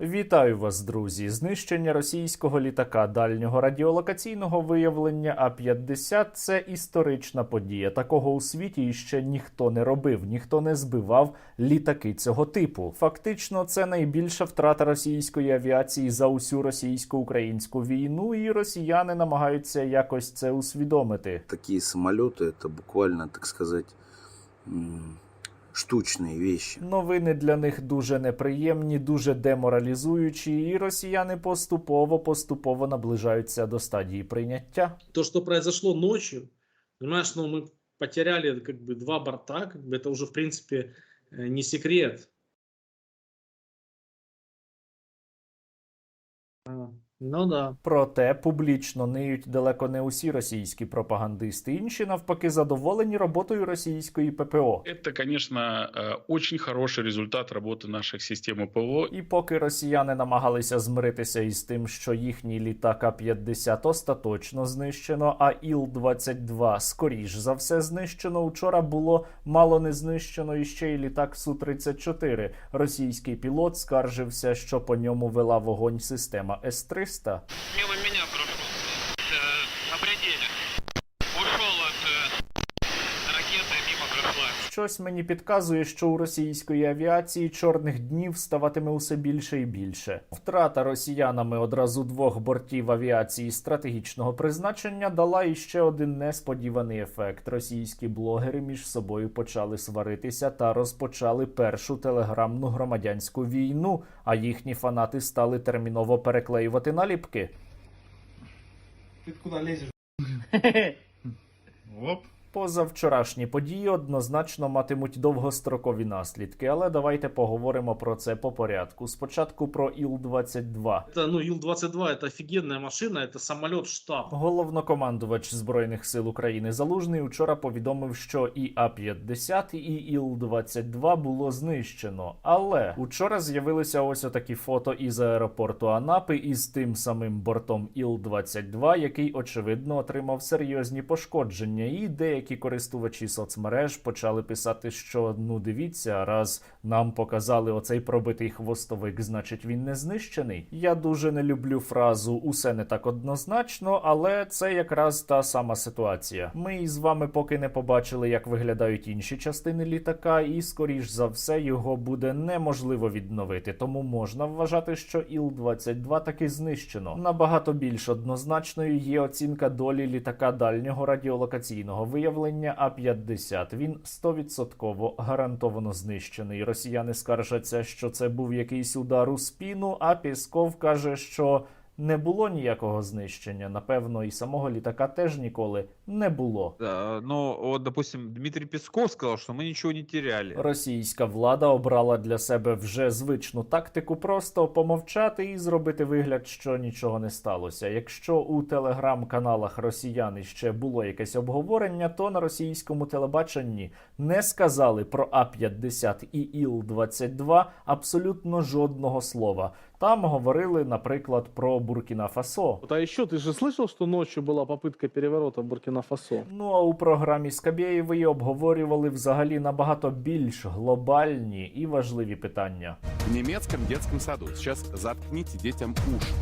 Вітаю вас, друзі! Знищення російського літака дальнього радіолокаційного виявлення А-50 – це історична подія. Такого у світі ще ніхто не робив, ніхто не збивав літаки цього типу. Фактично, це найбільша втрата російської авіації за усю російсько-українську війну, і росіяни намагаються якось це усвідомити. такие самолеты это буквально, так сказать, м, штучные вещи. Новини для них дуже неприємні, дуже деморалізуючі, і росіяни поступово поступово наближаються до стадії прийняття. то, что произошло ночью, понимаешь, ну мы потеряли как бы два борта, как бы это уже в принципе э, не секрет. А, Ну да. Проте публічно ниють далеко не усі російські пропагандисти. Інші навпаки задоволені роботою російської ППО. Это, конечно, э, очень хороший результат работы наших систем ПВО. І поки росіяни намагалися змиритися із тим, що їхній літак А-50 остаточно знищено, а Іл-22 скоріш за все знищено. Учора було мало не знищено і ще й літак Су-34. Російський пілот скаржився, що по ньому вела вогонь система С-300. мимо меня прошел. Щось мені підказує, що у російської авіації чорних днів ставатиме усе більше і більше. Втрата росіянами одразу двох бортів авіації стратегічного призначення дала іще один несподіваний ефект. Російські блогери між собою почали сваритися та розпочали першу телеграмну громадянську війну. А їхні фанати стали терміново переклеювати наліпки. Ты куда лезешь? Оп. Позавчорашні події однозначно матимуть довгострокові наслідки, але давайте поговоримо про це по порядку. Спочатку про Іл-22. Это, ну, Ил-22 это офигенная машина, это самолет штаб. Головнокомандувач збройних сил України Залужний учора повідомив, що і А-50, і Іл-22 було знищено. Але учора з'явилися ось отакі фото із аеропорту Анапи із тим самим бортом Іл-22, який очевидно отримав серйозні пошкодження. І деякі користувачі соцмереж почали писати, що ну дивіться, раз нам показали оцей пробитий хвостовик, значить він не знищений. Я дуже не люблю фразу усе не так однозначно, але це якраз та сама ситуація. Ми із вами поки не побачили, як виглядають інші частини літака, і скоріш за все його буде неможливо відновити. Тому можна вважати, що Іл-22 таки знищено. Набагато більш однозначною є оцінка долі літака дальнього радіолокаційного виявлення А-50. Він 100% гарантовано знищений. Росіяни скаржаться, що це був якийсь удар у спіну. А Пісков каже, що не було ніякого знищення. Напевно, і самого літака теж ніколи не було. Да, но вот, допустим, Дмитрий Песков сказал, что мы ничего не теряли. Російська влада обрала для себе вже звичну тактику просто помовчати і зробити вигляд, що нічого не сталося. Якщо у телеграм-каналах росіян ще було якесь обговорення, то на російському телебаченні не сказали про А-50 і Іл-22 абсолютно жодного слова. Там говорили, наприклад, про Буркіна Фасо. Вот, а еще ты же слышал, что ночью была попытка переворота в Буркина-Фасо? Ну а у програмі Скабєєвої обговорювали взагалі набагато більш глобальні і важливі питання. В немецком детском саду сейчас заткните детям уши.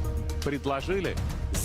Предложили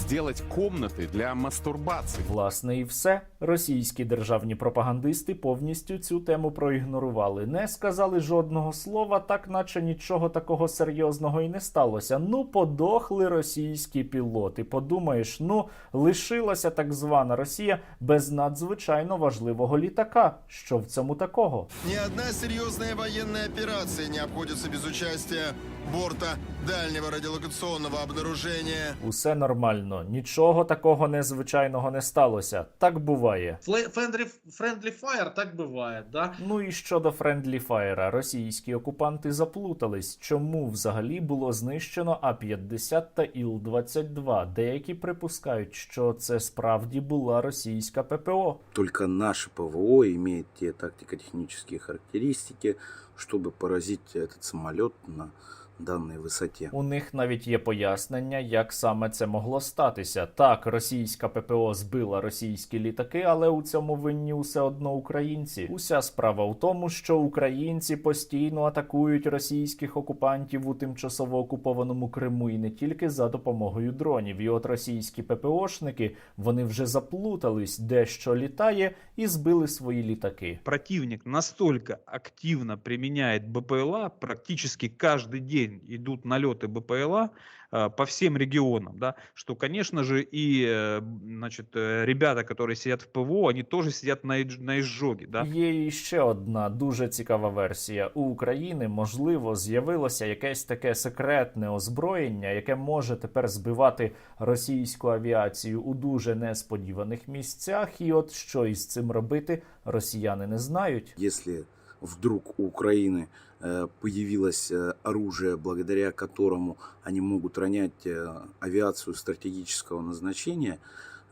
сделать комнаты для мастурбации. Власне, і все. Російські державні пропагандисти повністю цю тему проігнорували. Не сказали жодного слова, так наче нічого такого серйозного і не сталося. Ну, подохли російські пілоти. Подумаєш, ну лишилася так звана Росія без надзвичайно важливого літака. Що в цьому такого? Ни одна серьезная военная операция не обходится без участия борта дальнего радиолокационного обнаружения. Усе нормально, нічого такого незвичайного не сталося. Так буває. Фле- Friendly, friendly fire так бывает, да? Ну і щодо Френдлі Фаєра, російські окупанти заплутались, чому взагалі було знищено А-50 та Іл-22. Деякі припускають, що це справді була російська ППО. Только наше ПВО имеет те тактико-технические характеристики, чтобы поразить этот самолет на данной высоте. У них навіть є пояснення, як саме це могло статися. Так, російська ППО збила російські літаки, але у цьому винні усе одно українці. Уся справа в тому, що українці постійно атакують російських окупантів у тимчасово окупованому Криму і не тільки за допомогою дронів. І от російські ППОшники вони вже заплутались, де що літає, і збили свої літаки. Противник настолько активно применяет БПЛА, практически каждый день идут налеты БПЛА э, по всем регионам, да, что, конечно же, и э, значит, э, ребята, которые сидят в ПВО, они тоже сидят на, идж- на изжоге, да. Є і ще одна дуже цікава версія. У України можливо з'явилося якесь таке секретне озброєння, яке може тепер збивати російську авіацію у дуже несподіваних місцях. І от що із цим робити, росіяни не знають. Если вдруг у Украины э, появилось э, оружие, благодаря которому они могут ронять э, авиацию стратегического назначения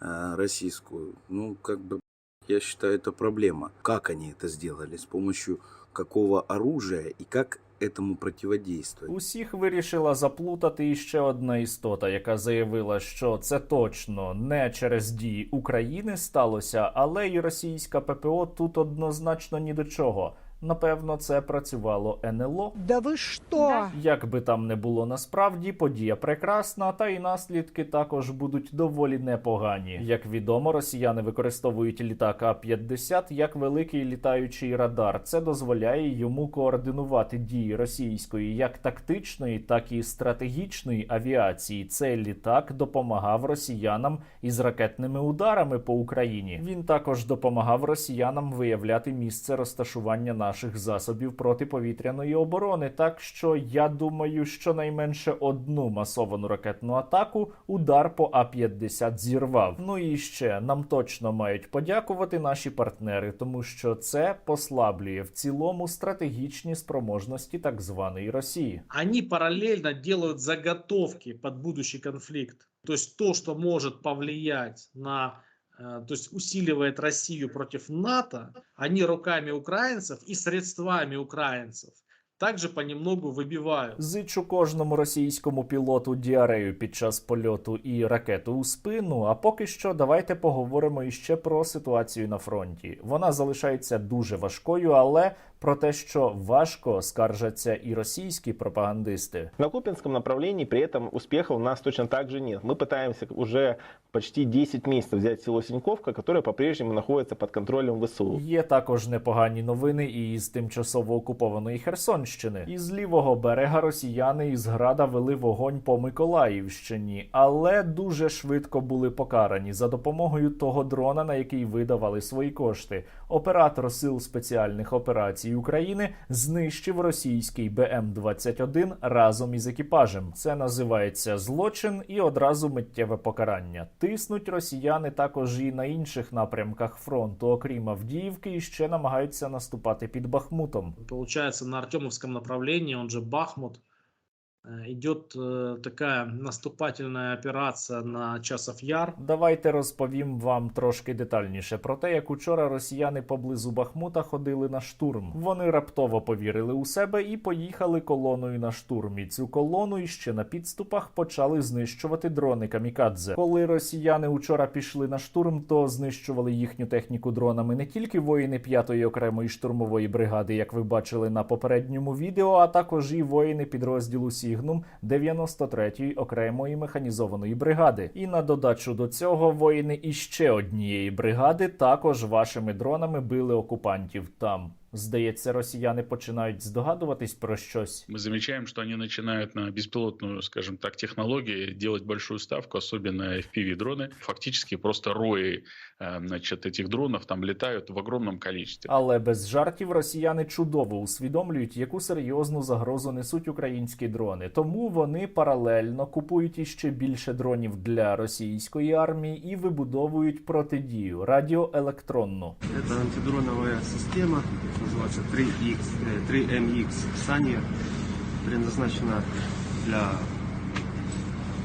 э, российскую, ну, как бы, я считаю, это проблема. Как они это сделали, с помощью какого оружия и как этому противодействовать. Усіх вирішила заплутати іще одна істота, яка заявила, що це точно не через дії України сталося, але й російська ППО тут однозначно ні до чого. Напевно, це працювало НЛО. Да вы что? Як би там не було насправді, подія прекрасна, та й наслідки також будуть доволі непогані. Як відомо, росіяни використовують літак А-50 як великий літаючий радар. Це дозволяє йому координувати дії російської як тактичної, так і стратегічної авіації. Цей літак допомагав росіянам із ракетними ударами по Україні. Він також допомагав росіянам виявляти місце розташування наших засобів протиповітряної оборони. Так що я думаю, що найменше одну масовану ракетну атаку удар по А-50 зірвав. Ну і ще нам точно мають подякувати наші партнери, тому що це послаблює в цілому стратегічні спроможності так званої Росії. Они параллельно делают заготовки под будущий конфликт. То есть то, что может повлиять на, то есть усиливает Россию против НАТО, они руками украинцев и средствами украинцев также понемногу выбивают. Зичу кожному російському пілоту діарею під час польоту і ракету у спину. А поки що давайте поговоримо іще про ситуацію на фронті. Вона залишається дуже важкою, але про те, що важко скаржаться і російські пропагандисти. На Купинском направлении при этом успеха у нас точно так же нет. Мы пытаемся уже почти 10 месяцев взять село Синьковка, которое по-прежнему находится под контролем ВСУ. Є також непогані новини і із тимчасово окупованої Херсонщини. Із лівого берега росіяни із града вели вогонь по Миколаївщині, але дуже швидко були покарані за допомогою того дрона, на який видавали свої кошти. Оператор сил спеціальних операцій України знищив російський БМ-21 разом із екіпажем. Це називається злочин і одразу миттєве покарання. Тиснуть росіяни також і на інших напрямках фронту, окрім Авдіївки, і ще намагаються наступати під Бахмутом. Получається на Артемовському направленні, он же Бахмут, идет э, такая наступательная операция на Часов Яр. Давайте розповім вам трошки детальніше про те, як учора росіяни поблизу Бахмута ходили на штурм. Вони раптово повірили у себе і поїхали колоною на штурм. І цю колону іще на підступах почали знищувати дрони камікадзе. Коли росіяни учора пішли на штурм, то знищували їхню техніку дронами не тільки воїни 5-ї окремої штурмової бригади, як ви бачили на попередньому відео, а також і воїни підрозділу Сігнум 93-ї окремої механізованої бригади. І на додачу до цього воїни іще однієї бригади також вашими дронами били окупантів там. Здається, росіяни починають здогадуватись про щось. Мы замечаем, что они начинают на беспилотную, скажем так, технологии делать большую ставку, особенно FPV-дроны. Фактически просто рои э, значит, этих дронов там летают в огромном количестве. Але без жартів росіяни чудово усвідомлюють, яку серйозну загрозу несуть українські дрони. Тому вони паралельно купують іще більше дронів для російської армії і вибудовують протидію радіоелектронну. Это антидроновая система, называется 3X, э, 3MX Sunny, предназначена для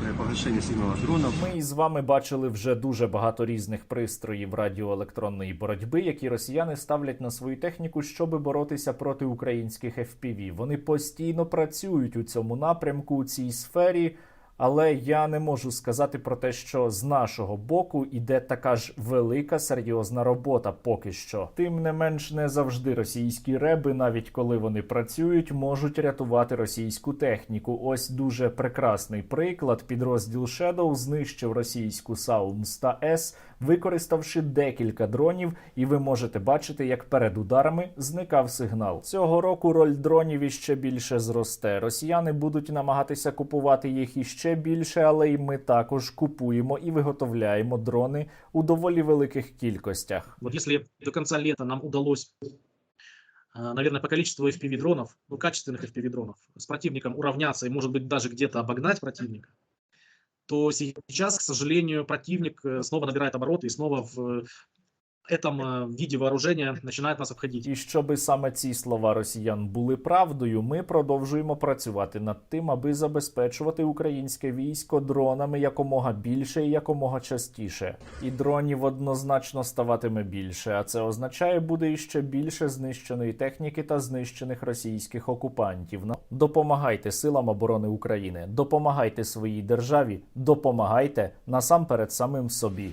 при погашении сигнала дронов. Ми із вами бачили вже дуже багато різних пристроїв радіоелектронної боротьби, які росіяни ставлять на свою техніку, щоби боротися проти українських FPV. Вони постійно працюють у цьому напрямку у цій сфері. Але я не можу сказати про те, що з нашого боку іде така ж велика серйозна робота поки що. Тим не менш, не завжди російські реби, навіть коли вони працюють, можуть рятувати російську техніку. Ось дуже прекрасний приклад. Підрозділ Shadow знищив російську Саумста С, використавши декілька дронів, і ви можете бачити, як перед ударами зникав сигнал. Цього року роль дронів іще більше зросте. Росіяни будуть намагатися купувати їх іще більше, але й ми також купуємо і виготовляємо дрони у доволі великих кількостях. Вот если до конца лета нам удалось, э, наверное, по количеству FPV-дронов, ну, качественных FPV-дронов, с противником уравняться и, может быть, даже где-то обогнать противника, то сейчас, к сожалению, противник э, снова набирает обороты и снова в этом э, виде вооружения начинает нас обходить. І щоби саме ці слова росіян були правдою, ми продовжуємо працювати над тим, аби забезпечувати українське військо дронами якомога більше і якомога частіше. І дронів однозначно ставатиме більше. А це означає, буде іще більше знищеної техніки та знищених російських окупантів. Допомагайте силам оборони України, допомагайте своїй державі, допомагайте насамперед самим собі.